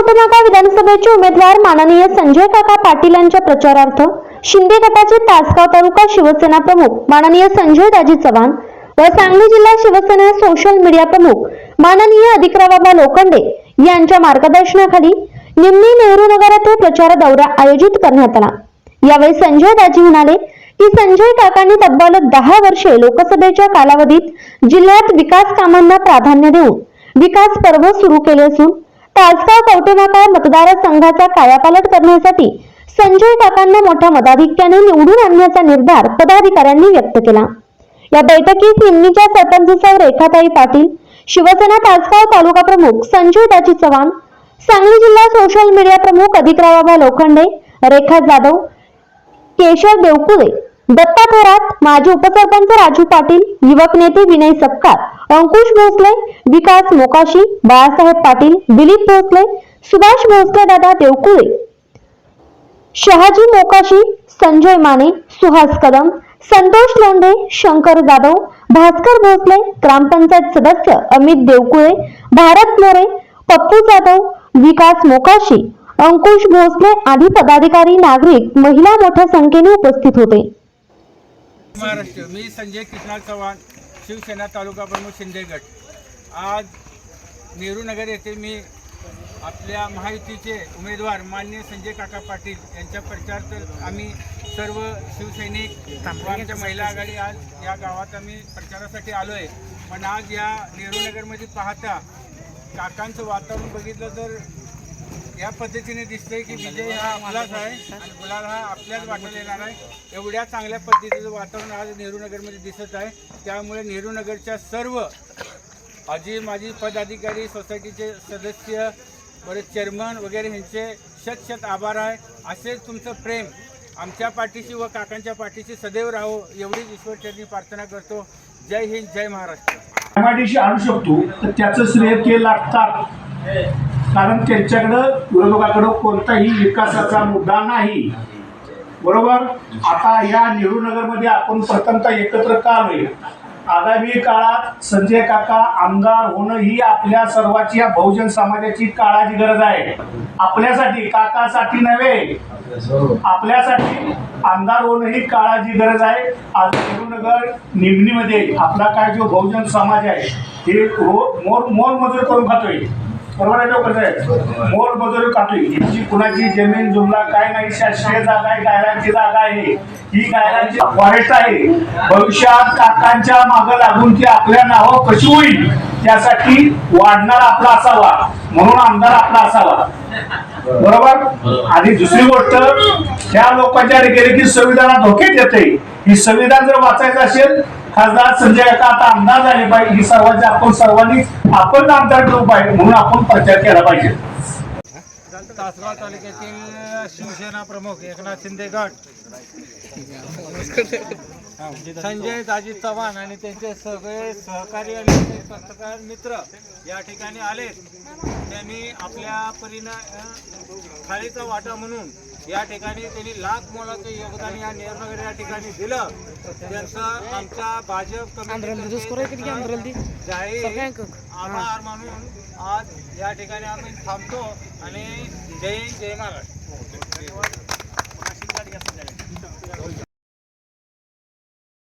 कवटनाका विधानसभेचे उमेदवार माननीय संजय काका पाटील यांच्या प्रचारार्थ शिंदे गटाचे तासगाव तालुका शिवसेना प्रमुख माननीय संजय दाजी चव्हाण व सांगली जिल्हा शिवसेना सोशल मीडिया प्रमुख माननीय अधिकराबाबा लोखंडे यांच्या मार्गदर्शनाखाली निम्मी नेहरू नगर येथे प्रचार दौरा आयोजित करण्यात आला. यावेळी संजय दाजी म्हणाले की संजय काकांनी तब्बल दहा वर्षे लोकसभेच्या कालावधीत जिल्ह्यात विकास कामांना प्राधान्य देऊन विकास पर्व सुरू केले असून तासगाव कवटेनाकाळ मतदारसंघाचा कायापालट करण्यासाठी संजय काकांना मोठ्या मताधिक्याने निवडून आणण्याचा निर्धार पदाधिकाऱ्यांनी व्यक्त केला. या बैठकीत निमणीच्या सरपंचसह रेखाताई पाटील शिवसेना तासगाव तालुका प्रमुख संजय दाजी चव्हाण सांगली जिल्हा सोशल मीडिया प्रमुख अधिकराबाबा लोखंडे रेखा जाधव केशव देवकुळे दत्ता थोरात माजी उपसरपंच राजू पाटील युवक नेते विनय सपकाळ अंकुश भोसले विकास मोकाशी बाळासाहेब पाटील दिलीप भोसले सुभाष भोसले दादा देवकुळे. शहाजी मोकाशी संजय माने सुहास कदम संतोष लोंढे शंकर जाधव भास्कर भोसले ग्रामपंचायत सदस्य अमित देवकुळे भारत मोरे पप्पू जाधव विकास मोकाशी अंकुश भोसले आदी पदाधिकारी नागरिक महिला मोठ्या संख्येने उपस्थित होते. महाराष्ट्र. मी संजय कृष्णा चव्हाण शिवसेना तालुका प्रमुख शिंदेगड आज नेहरू नगर येथे मी आपल्या महायुतीचे उमेदवार मान्य संजय काका पाटील यांच्या प्रचारार्थ आम्ही सर्व शिवसैनिक आमच्या महिला आघाडी आज या गावात आम्ही प्रचारासाठी आलो आहे पण आज या नेहरू नगरमध्ये पाहता काकांचं वातावरण बघितलं तर या पद्धतीने दिसतंय की विजय हा आपलाच आहे आणि गुलाल हा आपल्याच वाटत येणार आहे. एवढ्या चांगल्या पद्धतीचं वातावरण आज नेहरू नगरमध्ये दिसत आहे. त्यामुळे नेहरू नगरच्या सर्व आजी माजी पदाधिकारी सोसायटीचे सदस्य परत चेअरमन वगैरे ह्यांचे शत शत आभार आहे. असेच तुमचं प्रेम आमच्या पाठीशी व काकांच्या पाठीशी सदैव राहो. एवढीच ईश्वरचरणी प्रार्थना करतो. जय हिंद जय महाराष्ट्र. एमआयडीशी आणू शकतो तर त्याचं श्रेय ते लागतात? कारण त्यांच्याकडं विरोधकाकडं कोणताही विकासाचा मुद्दा नाही. बरोबर? आता या नेहरू नगरमध्ये आपण प्रथमतः एकत्र का आलोय आगामी काळात संजय काका आमदार होणं ही आपल्या सर्वांची या बहुजन समाजाची काळाची गरज आहे. आपल्यासाठी काकासाठी नव्हे. आपल्यासाठी आमदार होणं ही काळाची गरज आहे. आज नेहरूनगर निमणीमध्ये आपला काय जो बहुजन समाज आहे हे हो, मोर मोर मजूर करून खातोय. बरोबर आहे डॉक्टर साहेब मोर मजुरी खातोय यांची कुणाची जमीन जुमला काय नाही शासकीय जागा आहे गायरांची जागा आहे. ही गायरांची फॉरेस्ट आहे. भविष्यात काकांच्या मागं लागून ती आपल्या नावं कशी होईल त्यासाठी वाढणार आपला असावा. म्हणून आमदार आपला असावा. बरोबर? आणि दुसरी गोष्ट त्या लोकांच्या की संविधानात धोके देते. ही संविधान जर वाचायचं असेल खासदार संजय आता आता आमदार झाले पाहिजे. ही सर्वांची आपण सर्वांनी आपण आमदार ठेवू पाहिजे म्हणून आपण प्रचार केला पाहिजे. तासगाव तालुक्यातील शिवसेना प्रमुख एकनाथ शिंदे गट. संजय दाजी चव्हाण आणि त्यांचे सगळे सहकारी आणि पत्रकार मित्र या ठिकाणी आले त्यांनी आपल्या परीनं अ, थाळीचा वाटा म्हणून या ठिकाणी त्यांनी लाख मोलाचं योगदान या नेहरूनगर या ठिकाणी दिलं. त्यांचं आमच्या भाजप कमिटी जाहीर आभार मानून आज या ठिकाणी आम्ही थांबतो आणि जय जय महाराष्ट्र.